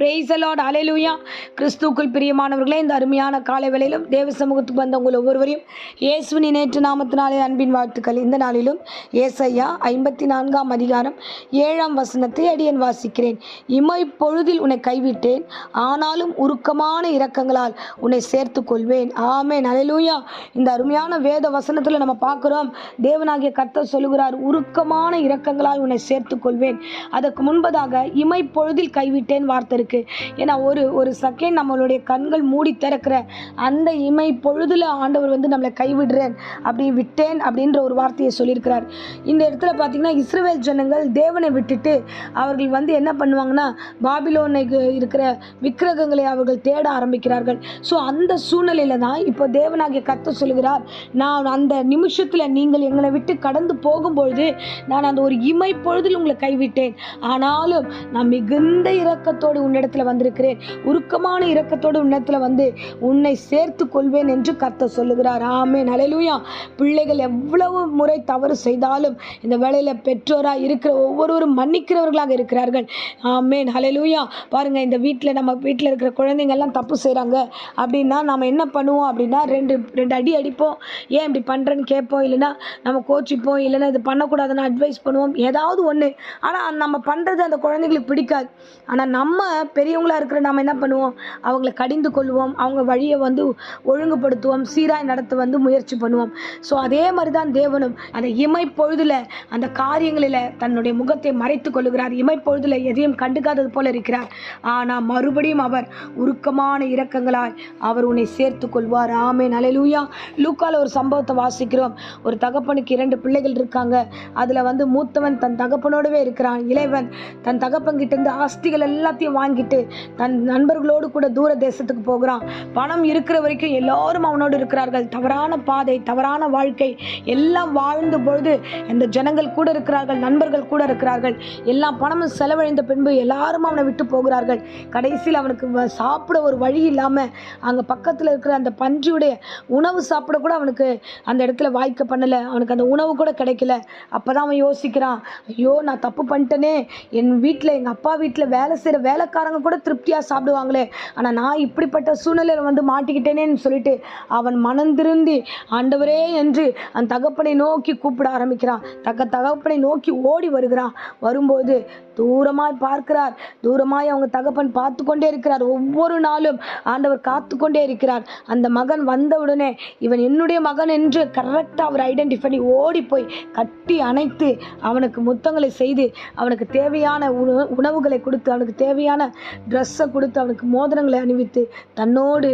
பிரேசலாட் அலையிலுயா கிறிஸ்துக்குள் பிரியமானவர்களே இந்த அருமையான காலை வேளையிலும் தேவ சமூகத்துக்கு வந்த உங்கள் ஒவ்வொருவரையும் இயேசுவின் நேற்று நாமத்தினாலே அன்பின் வாழ்த்துக்கள். இந்த நாளிலும் ஏசையா ஐம்பத்தி நான்காம் அதிகாரம் ஏழாம் வசனத்தை அடியன் வாசிக்கிறேன். இமை பொழுதில் உன்னை கைவிட்டேன் ஆனாலும் உருக்கமான இரக்கங்களால் உன்னை சேர்த்து கொள்வேன் ஆமென். அலையிலுயா இந்த அருமையான வேத வசனத்தில் நம்ம பார்க்குறோம் தேவனாகிய கர்த்தர் சொல்லுகிறார் உருக்கமான இரக்கங்களால் உன்னை சேர்த்து கொள்வேன் அதற்கு முன்பதாக இமை பொழுதில் கைவிட்டேன் வார்த்தை இருக்கு. ஏன்னா ஒரு ஒரு செகண்ட் நம்மளுடைய கண்கள் மூடி திறக்கிற அந்த இமை பொழுதுல ஆண்டவர் வந்து நம்மளை கைவிடுறேன் அப்படி விட்டேன் அப்படின்ற ஒரு வார்த்தையை சொல்லியிருக்கிறார். இந்த இடத்துல பார்த்தீங்கன்னா இஸ்ரேல் ஜனங்கள் தேவனை விட்டுட்டு அவர்கள் வந்து என்ன பண்ணுவாங்கன்னா பாபிலோனுக்கு இருக்கிற விக்கிரகங்களை அவர்கள் தேட ஆரம்பிக்கிறார்கள். ஸோ அந்த சூழ்நிலையில தான் இப்போ தேவனாகிய கத்த சொல்லுகிறார் நான் அந்த நிமிஷத்தில் நீங்கள் எங்களை விட்டு கடந்து போகும்பொழுது நான் அந்த ஒரு இமை பொழுதில் உங்களை கைவிட்டேன். ஆனாலும் நான் மிகுந்த இரக்கத்தோடு உன்னிடத்துல வந்திருக்கிறேன். உருக்கமான இரக்கத்தோடு உன்னிடத்துல வந்து உன்னை சேர்த்து கொள்வேன் என்று கர்த்தர் சொல்லுகிறார். ஆமே நலையிலுயா பிள்ளைகள் எவ்வளவு முறை தவறு செய்தாலும் இந்த வேலையில் பெற்றோராக இருக்கிற ஒவ்வொருவரும் மன்னிக்கிறவர்களாக இருக்கிறார்கள். ஆமேன். ஹalleluya பாருங்க இந்த வீட்டில் நம்ம வீட்டில் இருக்கிற குழந்தைங்கள்லாம் தப்பு செய்கிறாங்க அப்படின்னா நம்ம என்ன பண்ணுவோம் அப்படின்னா ரெண்டு ரெண்டு அடி அடிப்போம். ஏன் இப்படி பண்ணுறேன்னு கேட்போம். இல்லைன்னா நம்ம கோச்சிப்போம். இல்லைன்னா இது பண்ணக்கூடாதுன்னு அட்வைஸ் பண்ணுவோம். ஏதாவது ஒன்று ஆனால் நம்ம பண்ணுறது அந்த குழந்தைங்களுக்கு பிடிக்காது. ஆனால் நம்ம பெரியவங்களா இருக்கிற நாம் என்ன பண்ணுவோம்? அவங்கள கடிந்து கொள்வோம். அவங்க வழியை வந்து ஒழுங்குபடுத்துவோம். சீராய் நடத்த வந்து முயற்சி பண்ணுவோம். ஸோ அதே மாதிரி தான் தேவனும். அந்த இமை பொழுதில் அந்த காரியங்களில் தன்னுடைய முகத்தை மறைத்து கொள்கிறார் இமைப்பொழுதில் எதையும் கண்டுக்காதது போல இருக்கிறார். ஆனால் மறுபடியும் அவர் உருக்கமான இரக்கங்களாய் அவர் உன்னை சேர்த்து கொள்வார். ஆமே நலைலூயா லூக்கால ஒரு சம்பவத்தை வாசிக்கிறோம். ஒரு தகப்பனுக்கு இரண்டு பிள்ளைகள் இருக்காங்க. அதில் வந்து மூத்தவன் தன் தகப்பனோடவே இருக்கிறான். இளைவன் தன் தகப்பன்கிட்டேருந்து ஆஸ்திகள் எல்லாத்தையும் வாங்கிட்டு தன் நண்பர்களோடு கூட தூர தேசத்துக்கு போகிறான். பணம் இருக்கிற வரைக்கும் எல்லோரும் அவனோடு இருக்கிறார்கள். தவறான பாதை தவறான வாழ்க்கை எல்லாம் வாழ்ந்த பொழுது இந்த ஜனங்கள் கூட இருக்கிறார்கள் நண்பர்கள் கூட இருக்கிறார்கள். எல்லாம் பணமும் செலவழிந்த பின்பு எல்லாரும் அவனை விட்டு போகிறார்கள். கடைசியில் அவனுக்கு சாப்பிட ஒரு வழி இல்லாமல் அங்கே பக்கத்தில் இருக்கிற அந்த பன்றியுடைய உணவு சாப்பிட கூட அவனுக்கு அந்த இடத்துல வாய்க்க பண்ணலை. அவனுக்கு அந்த உணவு கூட கிடைக்கல. அப்போ தான் அவன் யோசிக்கிறான் ஐயோ நான் தப்பு பண்ணிட்டேனே. என் வீட்டில் எங்கள் அப்பா வீட்டில் வேலை செய்கிற வேலைக்காரங்க கூட திருப்தியாக சாப்பிடுவாங்களே. ஆனால் நான் இப்படிப்பட்ட சூழ்நிலையில் வந்து மாட்டிக்கிட்டேனேன்னு சொல்லிட்டு அவன் மனம் திருந்தி ஆண்டவரே என்று அந்த தகப்பனை நோக்கி கூப்பிட ஆரம்பிக்கிறான். தகப்பனை நோக்கி ஓடி வருகிறான். வரும்போது தூரமாய் பார்க்கிறார். தூரமாய் அவங்க தகப்பன் பார்த்து கொண்டே இருக்கிறார். ஒவ்வொரு நாளும் ஆண்டவர் காத்து கொண்டே இருக்கிறார். அந்த மகன் வந்தவுடனே இவன் என்னுடைய மகன் என்று கரெக்டாக அவர் ஐடென்டிஃபை பண்ணி ஓடி போய் கட்டி அணைத்து அவனுக்கு முத்தங்களை செய்து அவனுக்கு தேவையான உண- உணவுகளை கொடுத்து அவனுக்கு தேவையான ட்ரெஸ்ஸை கொடுத்து அவனுக்கு மோதிரங்களை அணிவித்து தன்னோடு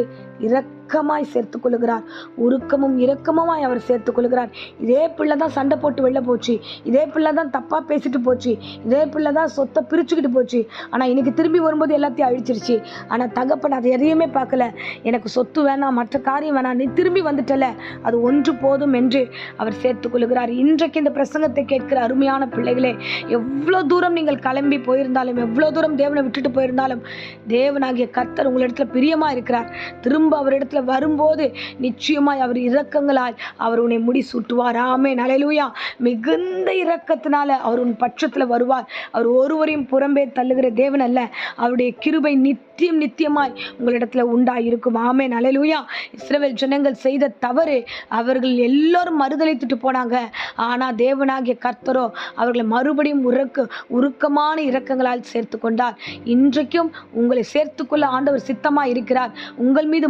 இரக்கமாய் சேர்த்து கொள்ளுகிறார் உருக்கமும் இரக்கமுமாய் அவர் சேர்த்து கொள்ளுகிறார் இதே பிள்ளை தான் சண்டை போட்டு வெளில போச்சு. இதே பிள்ளை தான் தப்பாக பேசிட்டு போச்சு. இதே பிள்ளை தான் சொத்தை பிரிச்சுக்கிட்டு போச்சு. ஆனால் இன்னைக்கு திரும்பி வரும்போது எல்லாத்தையும் அழிச்சிருச்சு. ஆனால் தகப்பன் அதை எதையுமே பார்க்கல. எனக்கு சொத்து வேணாம் மற்ற காரியம் வேணாம் நீ திரும்பி வந்துட்டல. அது ஒன்று போதும் என்று அவர் சேர்த்து கொள்ளுகிறார் இன்றைக்கு இந்த பிரசங்கத்தை கேட்கிற அருமையான பிள்ளைகளே எவ்வளோ தூரம் நீங்கள் கிளம்பி போயிருந்தாலும் எவ்வளோ தூரம் தேவனை விட்டுட்டு போயிருந்தாலும் தேவனாகிய கர்த்தர் உங்களிடத்துல பிரியமாக இருக்கிறார் திரும்ப அவரிடத்துல வரும்போது நிச்சயமாய் அவர் இரக்கங்களால் அவர் உன்னை முடி சூட்டுவார் ஆமே நலையிலூயா மிகுந்த இரக்கத்தினால அவர் உன் பட்சத்தில் வருவார். அவர் ஒருவரையும் புறம்பே தள்ளுகிற தேவன் அல்ல. அவருடைய கிருபை நித்தியம் நித்தியமாய் உங்களிடத்துல உண்டாயிருக்கும். ஆமே நலையிலூயா இஸ்ரவேல் ஜனங்கள் செய்த தவறு அவர்கள் எல்லோரும் மறுதளித்துட்டு போனாங்க. ஆனால் தேவனாகிய கர்த்தரோ அவர்களை மறுபடியும் உருக்க உருக்கமான இரக்கங்களால் சேர்த்து கொண்டார். இன்றைக்கும் உங்களை சேர்த்துக்கொள்ள ஆண்டவர் சித்தமாக இருக்கிறார். உங்கள் மீது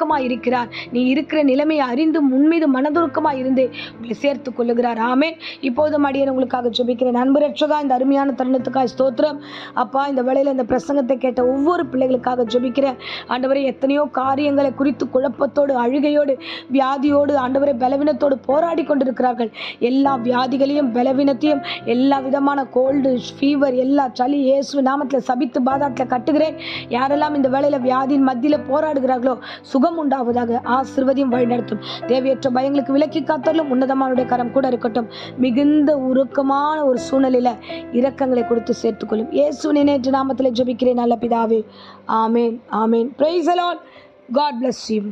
மனதுருக்கமா இருக்கிறார். நீ இருக்கிற நிலைமையை அறிந்து உன்மீது மனதுருக்கமாக மனதுருக்கமா இருந்து உங்களை சேர்த்து கொள்ளுகிறார். ஆமென். இப்போது மடியன் உங்களுக்காக ஜெபிக்கிறேன். நண்பர் இந்த அருமையான தருணத்துக்காக ஸ்தோத்திரம். அப்பா இந்த வேளையில இந்த பிரசங்கத்தை கேட்ட ஒவ்வொரு பிள்ளைகளுக்காக ஜெபிக்கிறேன். ஆண்டவரை எத்தனையோ காரியங்களை குறித்து குழப்பத்தோடு அழுகையோடு வியாதியோடு ஆண்டவரை பலவீனத்தோடு போராடி கொண்டிருக்கிறார்கள். எல்லா வியாதிகளையும் பலவீனத்தையும் எல்லா விதமான கோல்டு ஃபீவர் எல்லா சளி இயேசு நாமத்தில் சபித்து பாதாத்தில் கட்டுகிறேன். யாரெல்லாம் இந்த வேலையில் வியாதியின் மத்தியில் போராடுகிறார்களோ சுகம் உண்டாவதாக ஆசிர்வதியும் வழிநடத்தும். தேவையற்ற பயங்களுக்கு விலக்கி காத்தாலும் உன்னதமானுடைய கரம் கூட இருக்கட்டும். மிகுந்த உருக்கமான ஒரு சூழ்நிலையில இரக்கங்களை கொடுத்து சேர்த்துக்கொள்ளும். இயேசு நினைற்று நாமத்தில் ஜபிக்கிறேன் நல்ல பிதாவே. ஆமேன் ஆமேன். Praise the Lord God bless you